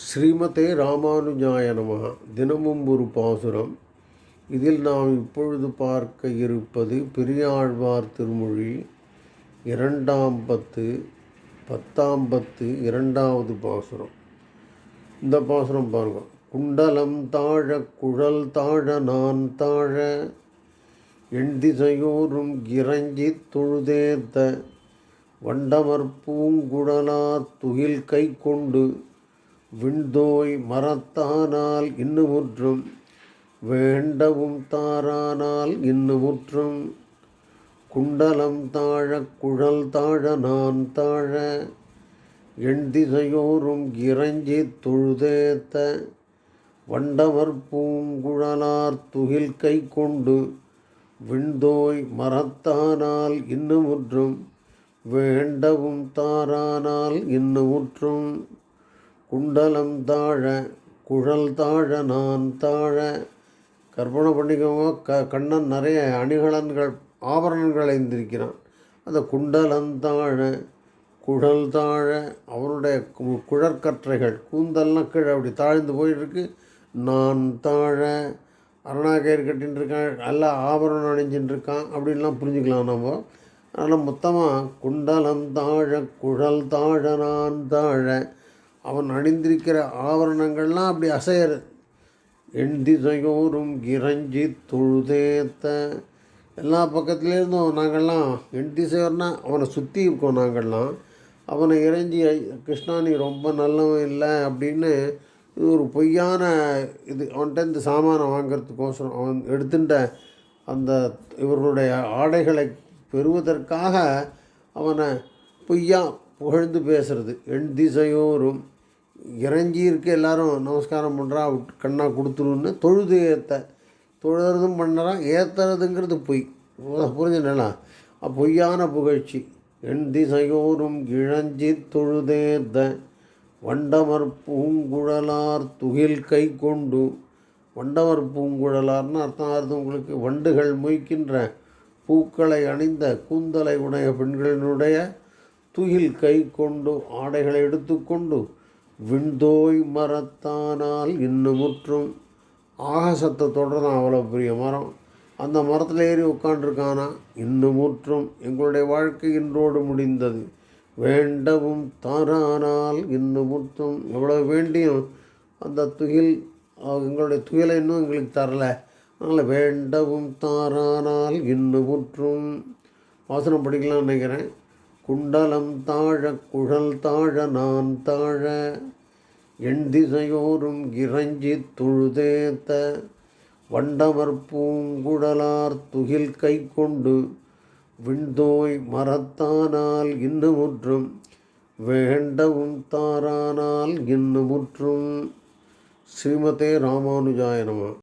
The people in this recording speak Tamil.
ஸ்ரீமதே ராமானுஜாய நமः. தினமும் ஒரு பாசுரம். இதில் நாம் இப்பொழுது பார்க்க இருப்பது பெரியாழ்வார் திருமொழி இரண்டாம் பத்து பத்தாம் பத்து இரண்டாவது பாசுரம். இந்த பாசுரம் பாருங்க. குண்டலம் தாழ குழல் தாழ நான் தாழ எண்திசையோரும் இறங்கி தொழுதேத்த வண்டமர் பூங்குழலா துகில் கை கொண்டு விண்தோய் மரத்தானால் இன்னுமுற்றும் வேண்டவும் தாரானால் இன்னுமுற்றும். குண்டலம் தாழ குழல் தாழ நான் தாழ எண் திசையோறும் இறஞ்சி தொழுதேத்த. வண்டவர் பூங்குழலார் துகில் கை கொண்டு விண்தோய் மரத்தானால் இன்னுமுற்றும் வேண்டவும் தாரானால் இன்னுமுற்றும். குண்டலம் தாழ குழல் தாழ நான் தாழ. கற்பனை பண்ணிக்கோங்க க கண்ணன் நிறைய அணிகலன்கள் ஆபரணங்கள் அணிந்திருக்கிறான். அந்த குண்டலம் தாழ குழல் தாழ அவனுடைய கு- குழற்கற்றைகள் கூந்தல்லாம் கீழே அப்படி தாழ்ந்து போயிட்டுருக்கு. நான் தாழ அருணாக்கயிறு கட்டின்னு இருக்கான் நல்லா ஆபரணம் அணிஞ்சின்னு இருக்கான் அப்படின்லாம் புரிஞ்சுக்கலாம் நம்ம. அதனால் மொத்தமாக குண்டலம் தாழ குழல் தாழ நான் தாழ அவன் அணிந்திருக்கிற ஆபரணங்கள்லாம் அப்படி அசையறது. எண்டிசையோரும் கிரஞ்சி தொழுதேத்த. எல்லா பக்கத்துலேருந்தும் நாங்கள்லாம். எண் அவனை சுற்றி இருக்கோம் நாங்கள்லாம். அவனை இறைஞ்சி கிருஷ்ணா நீ ரொம்ப நல்லவன் இல்லை அப்படின்னு இது ஒரு பொய்யான இது. அவன்கிட்ட இந்த சாமானை வாங்கிறதுக்கோசரம் அவன் எடுத்துட்ட அந்த இவர்களுடைய ஆடைகளை பெறுவதற்காக அவனை பொய்யா புகழ்ந்து பேசுறது. எண் திசையோரும் இறங்கி இருக்க எல்லாரும் நமஸ்காரம் பண்ணுறா கண்ணா கொடுத்துருன்னு தொழுது ஏற்ற தொழுறதும் பண்ணுறான் ஏற்றுறதுங்கிறது பொய். புரிஞ்சுனா பொய்யான புகழ்ச்சி. எண் திசையோரும் கிழஞ்சி தொழுதேத்த வண்டமர் பூங்குழலார் துகில் கை கொண்டு. வண்டவர் பூங்குழலார்னு அர்த்தம் ஆகுது உங்களுக்கு. வண்டுகள் மொய்க்கின்ற பூக்களை அணிந்த கூந்தலை உடைய பெண்களினுடைய துகில் கை கொண்டு ஆடைகளை எடுத்துக்கொண்டு விண்தோய் மரத்தானால் இன்னமுற்றும் ஆகாசத்தை தான் அவ்வளோ பெரிய மரம். அந்த மரத்தில் ஏறி உட்காண்டிருக்கானா இன்னமுற்றும் எங்களுடைய வாழ்க்கை இன்றோடு முடிந்தது. வேண்டவும் தாரானால் இன்னமுற்றும் எவ்வளோ வேண்டியும் அந்த துகில் எங்களுடைய துகிலை இன்னும் எங்களுக்கு தரல. அதனால் வேண்டவும் தாரானால் இன்னமுற்றும் வாசனம் படிக்கலாம்னு நினைக்கிறேன். குண்டலம் தாழ குழல் தாழ நான் தாழ எண் திசையோரும் இறஞ்சி தொழுதேத்த வண்டமர் பூங்குழலார் துகில் கை கொண்டு விண்தோய் மரத்தானால் இன்னுமுற்றும் வேண்டவும் தாரானால் இன்னுமுற்றும். ஸ்ரீமதே ராமானுஜாய நம.